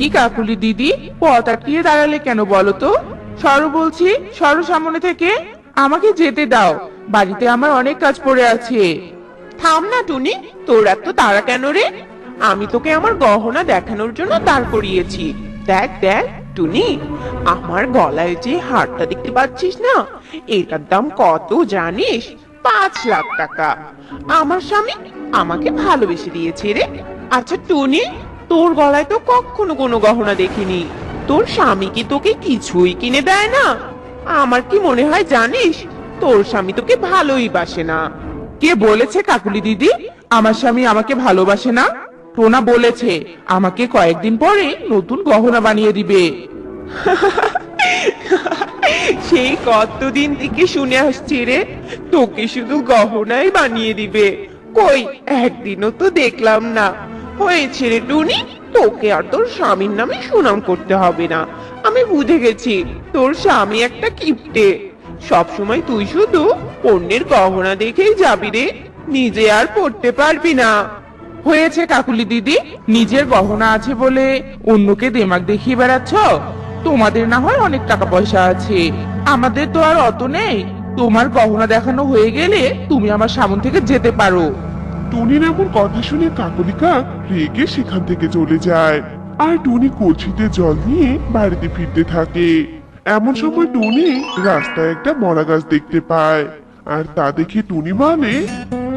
কি কাকুলি দিদি? পথ আটকিয়ে দাঁড়ালে কেন বলো তো? সরো বলছি, সরো সামনে থেকে। আমাকে যেতে দাও। বাড়িতে আমার অনেক কাজ পড়ে আছে। থাম না টুনি, তোর এত তাড়া কেন রে? আমি তোকে আমার গহনা দেখানোর জন্য দাঁড় করিয়েছি। দেখ দেখ, টুনি, আমার গলায় যে হারটা দেখতে পাচ্ছিস না, এটার দাম কত জানিস? পাঁচ লাখ টাকা। আমার স্বামী আমাকে ভালোবেসে দিয়েছে রে। আচ্ছা টুনি তোর গলায় তো কখনো কোনো গহনা দেখিনি। তোর স্বামী কি তোকে কিছুই কিনে দেয় না? আমার কি মনে হয় জানিস, তোর স্বামী তোকে ভালোই বাসে না। কে বলেছে কাকুলি দিদি? আমার স্বামী আমাকে ভালোবাসে না? টোনা বলেছে, আমাকে কয়েকদিন পরে নতুন গহনা বানিয়ে দিবে। সেই কতদিন থেকে শুনে আসছি রে, তোকে শুধু গহনাই বানিয়ে দিবে। কই, একদিনও তো দেখলাম না। হয়েছে রে টুনি? তোকে আর তোর স্বামীর নামে সুনাম করতে হবে না। আমি বুঝে গেছি, তোর স্বামী একটা কিপটে। সব সময় তুই শুধু অন্যের গহনা দেখেই যাবি রে। নিজে আর পড়তে পারবি না। হয়েছে কাকুলি দিদি, নিজের গহনা আছে বলে অন্যকে দেমাক দেখিয়ে বেড়াচ্ছ? তোমাদের না হয় অনেক টাকা পয়সা আছে। আমাদের তো আর অত নেই। তোমার গহনা দেখানো হয়ে গেলে তুমি আমার সামন থেকে যেতে পারো। টুনির এমন কথা শুনে কাকলিকা রেগে সেখান থেকে চলে যায়। আর টুনি কলসিতে জল নিয়ে বাড়িতে ফিরতে থাকে। এমন সময় টুনি রাস্তায় একটা মরা গাছ দেখতে পায়। আর তা দেখে টুনি বলে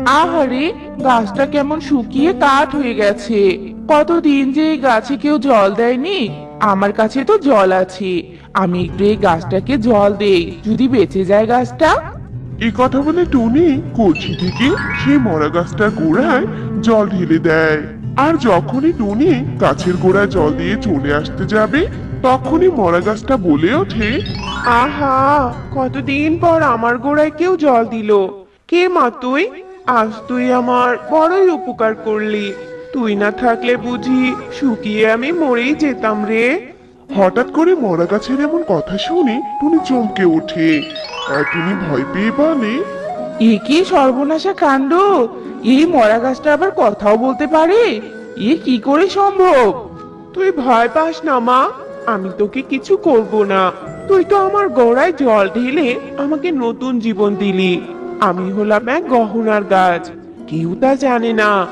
আহারে, গাছটা কেমন শুকিয়ে কাঠ হয়ে গেছে। কতদিন যে এই গাছে কেউ জল দেয়নি, আমার কাছে তো জল আছে। আমি একটু এই গাছটাকে জল দেই। যদি বেঁচে যায় গাছটা? এই কথা বলে টুনি কলসি থেকে সেই মরা গাছটার গোড়ায় জল ঢেলে দেয়। আর যখনই টুনি গাছের গোড়ায় জল দিয়ে চলে আসতে যাবে, তখনই মরা গাছটা বলে ওঠে, আহা, কতদিন পর আমার গোড়ায় কেউ জল দিল। কে মা তুই? আজ তুই আমার বড়ই উপকার করলি। তুই না থাকলে বুঝি শুকিয়ে আমি মরেই যেতাম রে। হঠাৎ করে মরা গাছের এমন কথা শুনে টুনি চমকে ওঠে। আর টুনি ভয় পেয়ে বলে এ কি সর্বনাশা কাণ্ড? এই মরা গাছটা আবার কথাও বলতে পারে? এ কি করে সম্ভব? তুই ভয় পাস না মা। আমি তোকে কিছু করব না। তুই তো আমার গোড়ায় জল ঢেলে আমাকে নতুন জীবন দিলি। আমি হলাম এক গহনার গাছ। কেউ তা জানে না।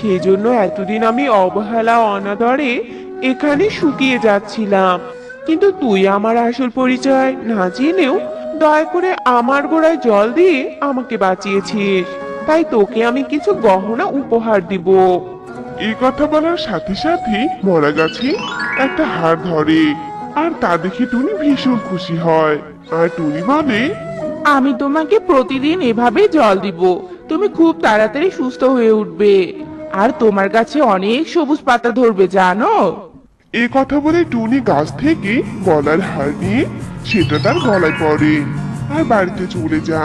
সেজন্য এতদিন আমি অবহেলা অনাদরে এখানে শুকিয়ে যাচ্ছিলাম। কিন্তু তুই আমার আসল পরিচয় না জেনেও দয়া করে আমার গোড়ায় জল দিয়ে আমাকে বাঁচিয়েছিস। তাই তোকে আমি কিছু গহনা উপহার দিব। এই কথা বলার সাথে সাথে মরা গাছে একটা হাড় ধরে। আর তা দেখে টুনি ভীষণ খুশি হয়। আর টুনি বলে আমি তোমাকে প্রতিদিন এভাবে জল দিব। তুমি খুব তাড়াতাড়ি সুস্থ হয়ে উঠবে। আর তোমার কাছে অনেক সবুজ পাতা ধরবে জানো? এই কথা বলে টুনি গাছ থেকে গলার হার নিয়ে সেটা তার গলায় পড়ে। আর বাড়িতে চলে যায়।